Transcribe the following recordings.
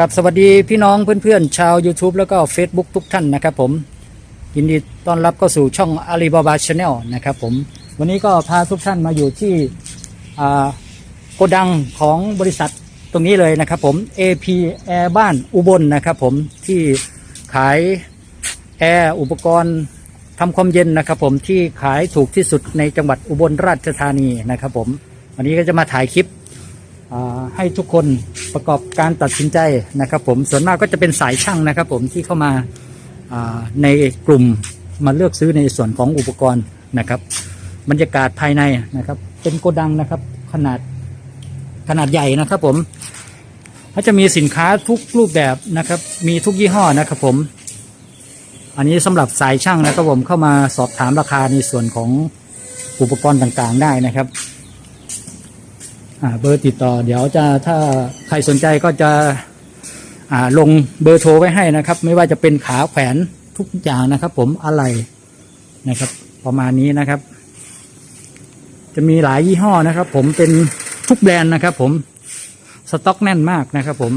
กับสวัสดีพี่น้องเพื่อนๆ ชาว YouTube แล้วก็ Facebook ทุกท่านนะครับผม ยินดีต้อนรับเข้าสู่ช่อง Alibaba Channel นะครับผมวันนี้ก็พาทุกท่านมาอยู่ที่โกดังของบริษัทตรงนี้เลยนะครับผม AP Air บ้านอุบลนะครับผมที่ขายแอร์อุปกรณ์ทำความเย็นนะครับผมที่ขายถูกที่สุดในจังหวัดอุบลราชธานีนะครับผมวันนี้ก็จะมาถ่ายคลิป ให้ทุกคนประกอบการตัดสินใจนะครับ ผมส่วนมากก็จะเป็นสายช่างนะครับ ผมที่เข้ามาในกลุ่มมาเลือกซื้อในส่วนของอุปกรณ์นะครับ บรรยากาศภายในนะครับ เป็นโกดังนะครับ ขนาดขนาดใหญ่นะครับ ผมก็จะมีสินค้าทุกรูปแบบนะครับ มีทุกยี่ห้อนะครับ ผม อันนี้สำหรับสายช่างนะครับผมเข้ามาสอบถามราคาในส่วนของอุปกรณ์ต่างๆได้นะครับ เบอร์ติดต่อ เดี๋ยวจะถ้าใครสนใจก็จะลงเบอร์โทรไว้ให้นะครับ ไม่ว่าจะเป็นขาแขวนทุกอย่างนะครับ ผมอะไรนะครับ ประมาณนี้นะครับ จะมีหลายยี่ห้อนะครับ ผมเป็นทุกแบรนด์นะครับ ผมสต็อกแน่นมากนะครับ ผม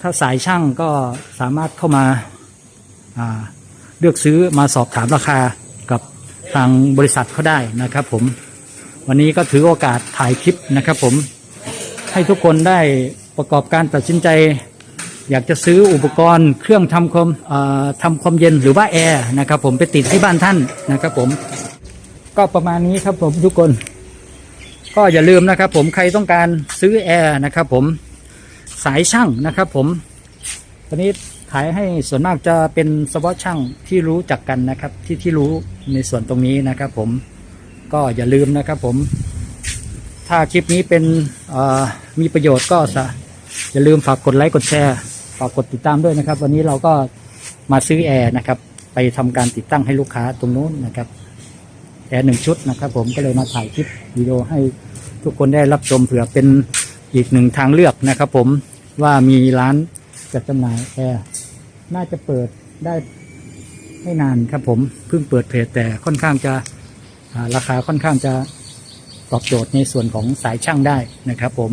ถ้าสายช่างก็สามารถเข้ามาาเลือกซื้อมาสอบถามราคากับทางบริษัทเขาได้นะครับ ผม วันนี้ก็ถือโอกาสถ่ายคลิปนะครับผมให้ทุกคนได้ประกอบการตัดสินใจ อยากจะซื้ออุปกรณ์เครื่องทำความทำความเย็นหรือว่าแอร์นะครับผมไปติดที่บ้านท่านนะครับผมก็ประมาณนี้ครับผมทุกคน ก็อย่าลืมนะครับผมใครต้องการซื้อแอร์นะครับผมสายช่างนะครับผมตอนนี้ขายให้ส่วนมากจะเป็นเฉพาะช่างที่รู้จักกันนะครับ ที่ที่รู้ในส่วนตรงนี้นะครับผม ก็อย่าลืมนะครับผม ถ้าคลิปนี้เป็นมีประโยชน์ก็สะอย่าลืมฝากกดไลค์กดแชร์ฝากกดติดตามด้วยนะครับ วันนี้เราก็มาซื้อแอร์นะครับ ไปทำการติดตั้งให้ลูกค้าตรงนู้นนะครับแอร์หนึ่งชุดนะครับ ผมก็เลยมาถ่ายคลิปวิดีโอให้ทุกคนได้รับชมเผื่อเป็นอีกหนึ่งทางเลือกนะครับ ผมว่ามีร้านจัดจำหน่ายแอร์น่าจะเปิดได้ไม่นานครับผมเพิ่งเปิดเพจแต่ค่อนข้างจะ ราคาค่อนข้างจะตอบโจทย์ในส่วนของสายช่างได้นะครับ ผม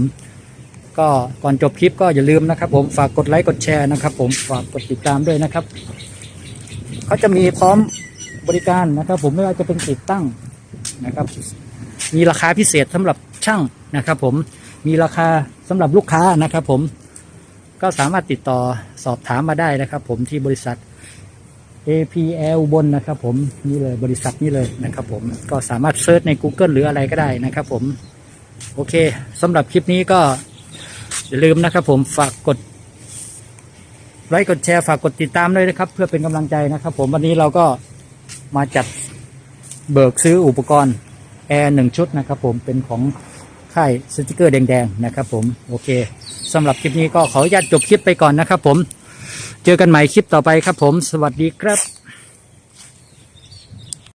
ก็ก่อนจบคลิปก็อย่าลืมนะครับ ผมฝากกดไลค์กดแชร์นะครับ ผมฝากกดติดตามด้วยนะครับเขาจะมีพร้อมบริการนะครับ ผมไม่ว่าจะเป็นติดตั้งนะครับ มีราคาพิเศษสำหรับช่างนะครับ ผมมีราคาสำหรับลูกค้านะครับ ผมก็สามารถติดต่อสอบถามมาได้นะครับ ผมที่บริษัท APL บนนะครับผมนี่เลยบริษัทนี้เลยนะครับผมก็สามารถเซิร์ชใน Google หรืออะไรก็ได้นะครับผม โอเคสำหรับคลิปนี้ก็อย่าลืมนะครับผมฝากกดไลค์กดแชร์ฝากกดติดตามด้วยนะครับ เพื่อเป็นกำลังใจนะครับผมวันนี้เราก็มาจัดเบิกซื้ออุปกรณ์แอร์หนึ่งชุดนะครับผมเป็นของค่ายสติกเกอร์แดงๆนะครับผมโอเคสำหรับคลิปนี้ก็ขออนุญาตจบคลิปไปก่อนนะครับผม เจอกันใหม่คลิปต่อไปครับผม สวัสดีครับ